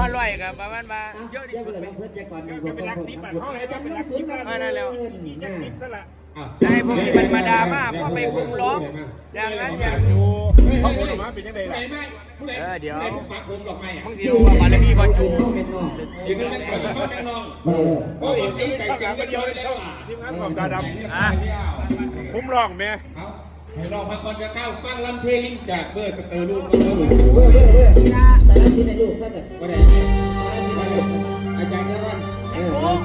อยกับประมาณว่าเยอะที่สุดเลเลยยเพื่อนจะก่อนก็เป็นหลักสิบอะเขาให้จะเป็นหลักสิบกันไม่ได้แล้วกี่จักสิบซะละให้พวกนี้มันมาดราม่าเพราะไปคุมล้อมอย่างนั้นอย่างอนี้ยู่เขาพูดออกมาเป็นยังไงล่ะเออเดี๋ยวปักผมดอกไม้อะมึงสิรู้ว่าบารมีบอลจูเป็นน้องยืนเป็นคนพ่อแม่น้องเออเขาเห็นนี่ช่องงานเดียวเลยช่องทีมงานของตาดอะำคุ้มร้องแม่เอา ให้ลองพักก่อนจะเข้าฟังลำเพลงจากเบอร์สเตอร์ลูกก็เว้ยเว้ยเว้ยแต่ละที่ในลูกก็จะได้อาจารย์จะวันเออ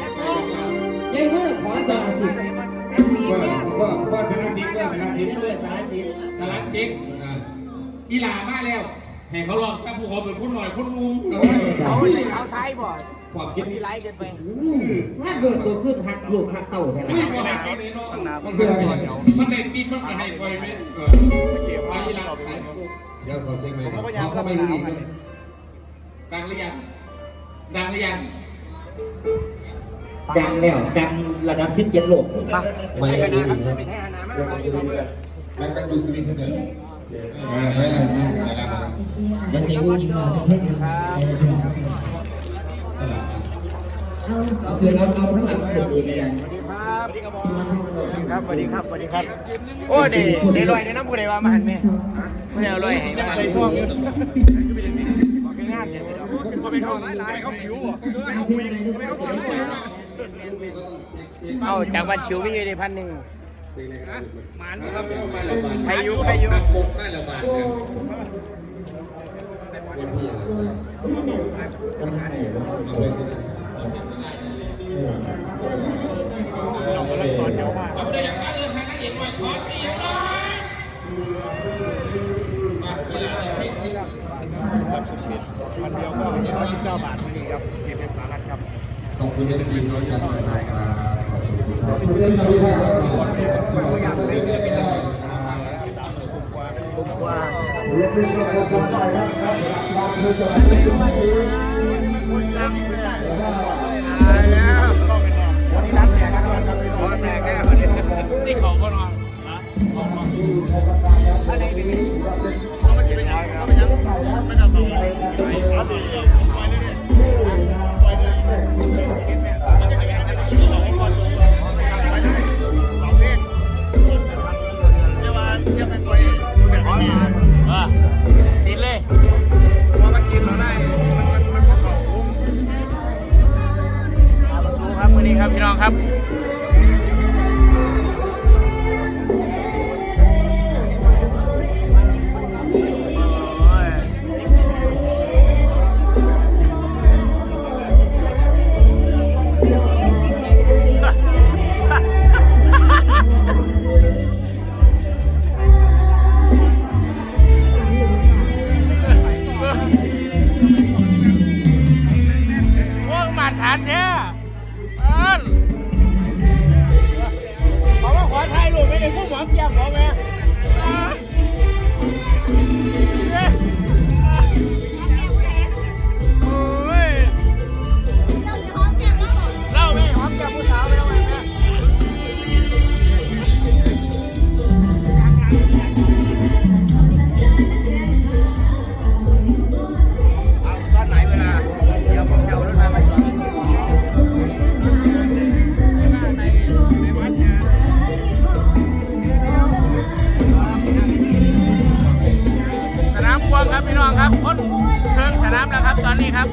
ยังเมื่อขอสารสิบก็ก็สารสิทธิ์ก็สารสิทธิ์เมื่อสารสิบสารสิทธิ์อีหลามาแล้วให้เขาลองถ้าผู้เขาเป็นคนหน่อยคนงุ้มเขาเขาท้ายบ่อย ความคิดมีนี่ไลฟ์กันไปถ้าเกิดตัวขึ้นหักลูกหักเต่าได้ไม่แล้วพอให้เขาเลยเนาะมันคืออะไรมันได้ติดมันก็ให้คอยไหมเออไปอีหลาไปเดี๋ยวขอเช็คเลยเขาเข้าไปดูอีกดังหรือยังดังหรือยังดังแล้วดังระดับสิบเจ็ดโลกไปกันนะครับจะไปแท้น้ำมากมันก็ดูสวิตเถอะเออเออแล้วจะเสียวูยิงเราจะเพ่ง คือเราเอาทั้งหลังเกิดเองกันครับสวัสดีครับสวัสดีครับ โอ้เดเดลอยในน้ำผู้ใดว่ามาหันแม่ไม่ได้เอาลอยให้มาใส่ช่องอยู่บอกง่ายๆเลยเขาเป็นเขาหลายเขาผิวอะเขาคุยไม่เขาผิวเอาจากวันชิววิ่งได้พันหนึ่งมันครับใครยุใครยุปกได้ละบาทเนี่ยวันที่อะไร เอาไปอย่างนั้นเออพานักเอกหน่อยขอเสียงหน่อยมาเวลาไม่ค่อยพันเดียวก็ร้อยสิบเก้าบาทพอดีครับเก็บเป็นสารัตครับขอบคุณเอฟซีน้อยครับขอบ คุณครับขอบคุณที่ให้เราก่อนที่จะสร้างเรื่องนี้ได้ว่านี่ของก็นอนอะไรเป็นเอามากินไปยังเอาไปยังไม่ต้องส่งเลยเอาดิปล่อยเลยปล่อยเลยมันจะไปยังไงสองคนไปเลยสองเพลงเดี๋ยวว่าจะเป็น ครับพ้นเครับพ้นเชิงสนามแล้วครับ ตอนนี้ครับ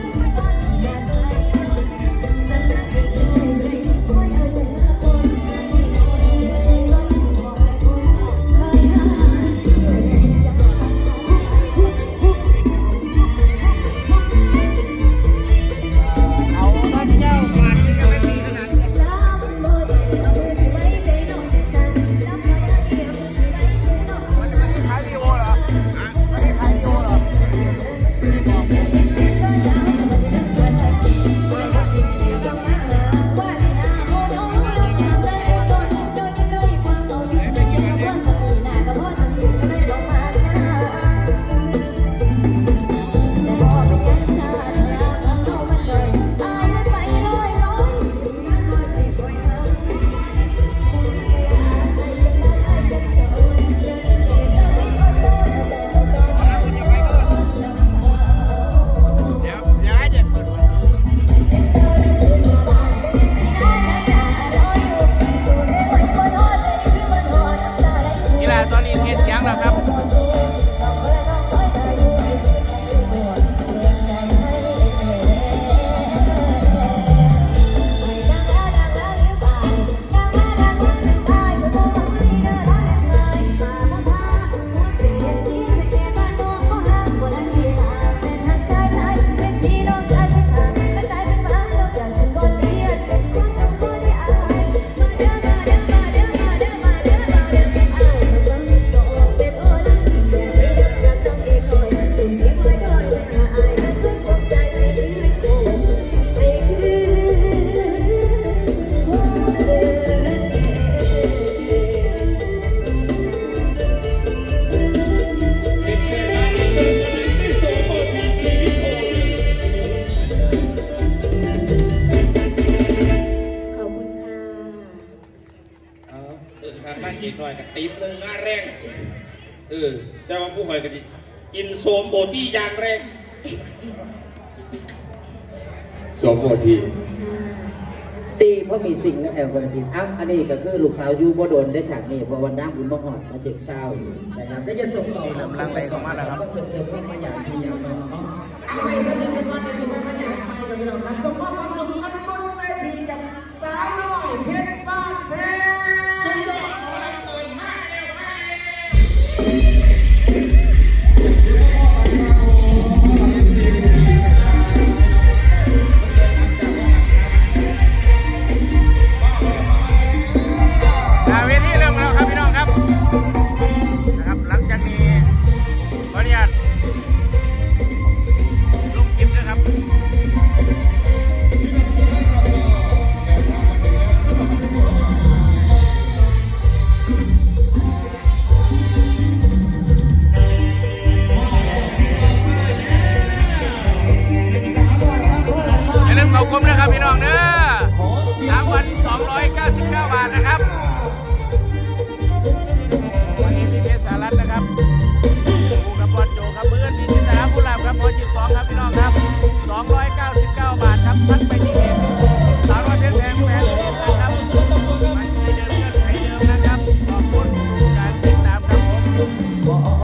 ติบหนึ่งงานแรงเออแต่ว่าผู้คอยก็จะกินโซมโบตี้อย่างแรงโซมโบตี้ตีเพราะมีสิ่งนะแอลกอริทินอะอันนี้ก็คือลูกสาวยูโบโดนได้ฉากนี้เพราะวันน้ำบุญมหอดมาเช็คเศร้าอยู่นะครับได้จะส่งต่อส่งไปก่อนนะครับก็เสริมๆเข้ามาอย่างที่อย่างน้องเนาะเอาไปก็จะเป็นวันในสุขภาพอย่างไปกับพี่น้องครับส่งข้อความ